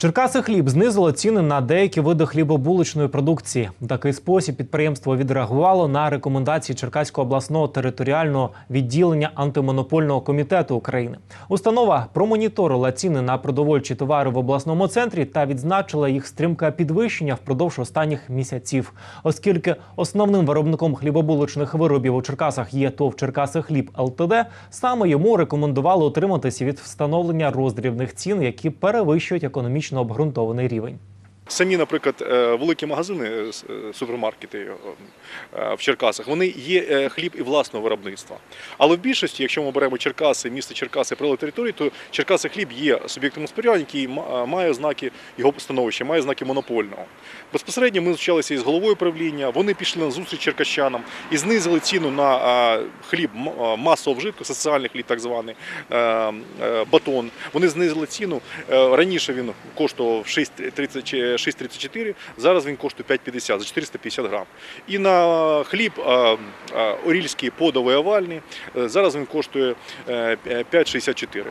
Черкаси хліб знизило ціни на деякі види хлібобулочної продукції. В такий спосіб підприємство відреагувало на рекомендації Черкаського обласного територіального відділення антимонопольного комітету України. Установа промоніторила ціни на продовольчі товари в обласному центрі та відзначила їх стрімке підвищення впродовж останніх місяців, оскільки основним виробником хлібобулочних виробів у Черкасах є ТОВ Черкаси Хліб ЛТД. Саме йому рекомендували утриматися від встановлення роздрібних цін, які перевищують економічно обґрунтований рівень. Самі, наприклад, е, великі магазини, е, е, супермаркети в Черкасах, вони є хліб і власного виробництва. Але в більшості, якщо ми беремо Черкаси, місто Черкаси, прилеглі території, то Черкаси хліб є суб'єктом господарювання, який має знаки його становища, має знаки монопольного. Безпосередньо ми зустрічалися із головою правління, вони пішли на зустріч черкащанам і знизили ціну на хліб масового вжитку, соціальний хліб, так званий батон. Вони знизили ціну. Раніше він коштував 6,30 чи 6,34, зараз він коштує 5,50 за 450 грам. І на хліб орільський подовий овальний, е, зараз він коштує е, 5,64.